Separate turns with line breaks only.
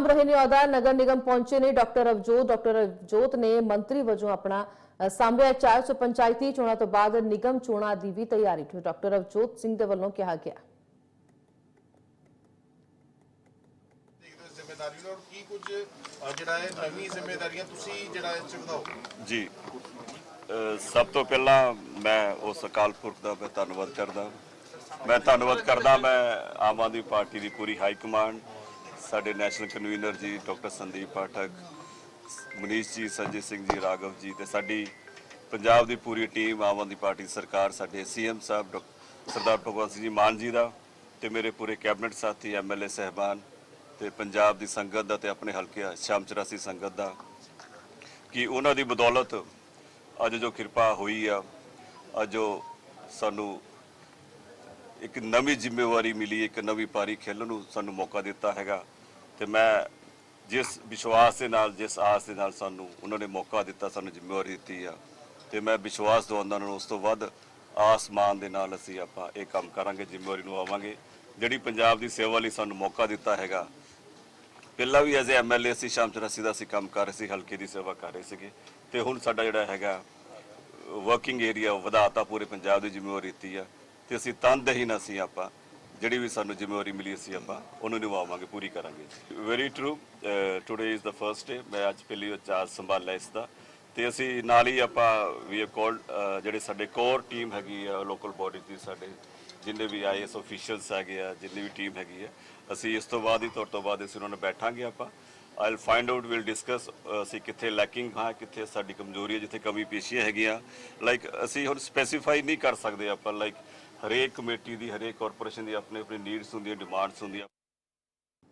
ਸਾਂਭ ਰਹੇ ਨੇ ਅਹੁਦਾ ਨਗਰ ਨਿਗਮ ਪਹੁੰਚੇ ਨੇ ਡਾਕਟਰ ਅਵਜੋਤ ਡਾਕਟਰ ਅਵਜੋਤ ਨੇ ਮੰਤਰੀ ਵਜੋਂ ਆਪਣਾ ਸਾਂਭਿਆ 400 ਪੰਚਾਇਤੀ ਚੋਣਾਂ ਤੋਂ ਬਾਅਦ ਨਿਗਮ ਚੋਣਾਂ ਦੀ ਵੀ ਤਿਆਰੀ ਠ ਡਾਕਟਰ ਅਵਜੋਤ ਸਿੰਘ ਦੇ ਵੱਲੋਂ ਕਿਹਾ ਗਿਆ।
ਦੇਖਦੇ ਹੋ ਜ਼ਿੰਮੇਵਾਰੀ ਨੂੰ ਔਰ ਕੀ ਕੁਝ ਅ, ਜਿਹੜਾ ਹੈ ਨਵੀਂ ਜ਼ਿੰਮੇਵਾਰੀਆਂ ਤੁਸੀਂ ਜਿਹੜਾ ਇਹ ਚ ਵਧਾਓ
ਜੀ। ਸਭ ਤੋਂ ਪਹਿਲਾਂ ਮੈਂ ਉਸ ਅਕਾਲ ਪੁਰਖ ਦਾ ਮੈਂ ਧੰਨਵਾਦ ਕਰਦਾ। ਮੈਂ ਧੰਨਵਾਦ ਕਰਦਾ ਮੈਂ ਆਮ ਆਦਮੀ ਪਾਰਟੀ ਦੀ ਪੂਰੀ ਹਾਈ ਕਮਾਂਡ ਸਾਡੇ national convener ji, doctor Sandeep Pathak, Manish ji Sanjay Singh ji, Raghav ji ਤੇ ਸਾਡੀ ਪੰਜਾਬ ਦੀ ਪੂਰੀ ਟੀਮ ਆਮ ਆਦਮੀ ਪਾਰਟੀ ਸਰਕਾਰ, ਸਾਡੇ ਸੀਐਮ ਸਾਹਿਬ, ਡਾਕ- ਸਰਦਾਰ ਭਗਵੰਤ ਸਿੰਘ ਜੀ ਮਾਨ ਜੀ ਦਾ ਤੇ ਮੇਰੇ ਪੂਰੇ ਕੈਬਨਿਟ ਸਾਥੀ ਐਮਐਲਏ ਸਹਿਬਾਨ ਤੇ ਪੰਜਾਬ ਦੀ ਸੰਗਤ ਦਾ ਤੇ ਆਪਣੇ ਹਲਕੇ ਸ਼ਾਮ 84 ਸੰਗਤ ਦਾ ਕਿ ਉਹਨਾਂ ਦੀ ਬਦੌਲਤ ਅੱਜ ਜੋ ਕਿਰਪਾ ਹੋਈ ਆ, ਅੱਜ ਜੋ ਸਾਨੂੰ ਇੱਕ ਨਵੀਂ ਜ਼ਿੰਮੇਵਾਰੀ ਮਿਲੀ, ਇੱਕ ਨਵੀਂ ਪਾਰੀ ਖੇਲਣ ਨੂੰ ਸਾਨੂੰ ਮੌਕਾ ਦਿੱਤਾ ਹੈਗਾ। ਤੇ ਮੈਂ ਜਿਸ ਵਿਸ਼ਵਾਸ ਦੇ ਨਾਲ, ਜਿਸ ਆਸ ਦੇ ਨਾਲ ਸਾਨੂੰ, ਉਹਨਾਂ ਨੇ ਮੌਕਾ ਦਿੱਤਾ, ਸਾਨੂੰ ਜ਼ਿੰਮੇਵਾਰੀ ਦਿੱਤੀ ਆ। ਤੇ ਮੈਂ ਵਿਸ਼ਵਾਸ ਦਵਾਉਂਦਾ ਉਹਨਾਂ ਨੂੰ, ਉਸ ਤੋਂ ਵੱਧ ਆਸਮਾਨ ਦੇ ਨਾਲ ਅਸੀਂ ਆਪਾਂ ਇਹ ਕੰਮ ਕਰਾਂਗੇ, ਜ਼ਿੰਮੇਵਾਰੀ ਨੂੰ ਆਵਾਂਗੇ ਜਿਹੜੀ ਪੰਜਾਬ ਦੀ ਸੇਵਾ ਲਈ ਸਾਨੂੰ ਮੌਕਾ ਦਿੱਤਾ ਹੈਗਾ, ਪਹਿਲਾਂ ਵੀ ਐਜ਼ ਐਮਐਲਏ ਅਸੀਂ ਸ਼ਾਮ 84 ਦਾ ਅਸੀਂ ਕੰਮ ਕਰ ਰਹੇ ਸੀ, ਹਲਕੇ ਦੀ ਸੇਵਾ ਕਰ ਰਹੇ ਸੀਗੇ। ਤੇ ਹੁਣ ਸਾਡਾ ਜਿਹੜਾ ਹੈਗਾ ਵਰਕਿੰਗ ਏਰੀਆ ਵਧਾਤਾ, ਪੂਰੇ ਪੰਜਾਬ ਦੀ ਜ਼ਿੰਮੇਵਾਰੀ ਦਿੱਤੀ ਆ। ਤੇ ਅਸੀਂ ਤਨਦਹੀ ਨਾ ਸੀ ਆਪਾਂ ਜਿਹੜੀ ਵੀ ਸਾਨੂੰ ਜ਼ਿੰਮੇਵਾਰੀ ਮਿਲੀ ਅਸੀਂ ਆਪਾਂ ਉਹਨੂੰ ਨਿਭਾਵਾਂਗੇ, ਪੂਰੀ ਕਰਾਂਗੇ very true today is the first day ਮੈਂ ਅੱਜ ਪਹਿਲੀ ਵਾਰ ਚਾਰਜ ਸੰਭਾਲਿਆ ਇਸ ਦਾ। ਤੇ ਅਸੀਂ ਨਾਲ ਹੀ ਆਪਾਂ ਵੀ ਕਾਲਡ ਜਿਹੜੇ ਸਾਡੇ ਕੋਰ ਟੀਮ ਹੈਗੀ ਆ ਲੋਕਲ ਬਾਡੀ ਦੀ ਸਾਡੇ, ਜਿੰਨੇ ਵੀ ਆਈਐਸ ਅਫੀਸ਼ੀਅਲਸ ਹੈਗੇ ਆ, ਜਿੰਨੀ ਵੀ ਟੀਮ ਹੈਗੀ ਆ, ਅਸੀਂ ਇਸ ਤੋਂ ਬਾਅਦ ਹੀ, ਤੁਹਾਡੇ ਤੋਂ ਬਾਅਦ ਅਸੀਂ ਉਹਨਾਂ ਨਾਲ ਬੈਠਾਂਗੇ ਆਪਾਂ। I'll find out will discuss ਅਸੀਂ ਕਿੱਥੇ ਲੈਕਿੰਗ ਹਾਂ, ਕਿੱਥੇ ਸਾਡੀ ਕਮਜ਼ੋਰੀ ਹੈ, ਜਿੱਥੇ ਕਮੀ ਪੇਸ਼ੀਆਂ ਹੈਗੀਆਂ। ਲਾਈਕ ਅਸੀਂ ਹੁਣ ਸਪੈਸੀਫਾਈ ਨਹੀਂ ਕਰ ਸਕਦੇ ਆਪਾਂ ਲਾਈਕ ਹਰੇਕ ਕਮੇਟੀ ਦੀ ਹਰੇਕ ਕਾਰਪੋਰੇਸ਼ਨ ਦੀ ਆਪਣੀ ਆਪਣੀ ਨੀਡਸ ਹੁੰਦੀਆਂ ਡਿਮਾਂਡਸ ਹੁੰਦੀਆਂ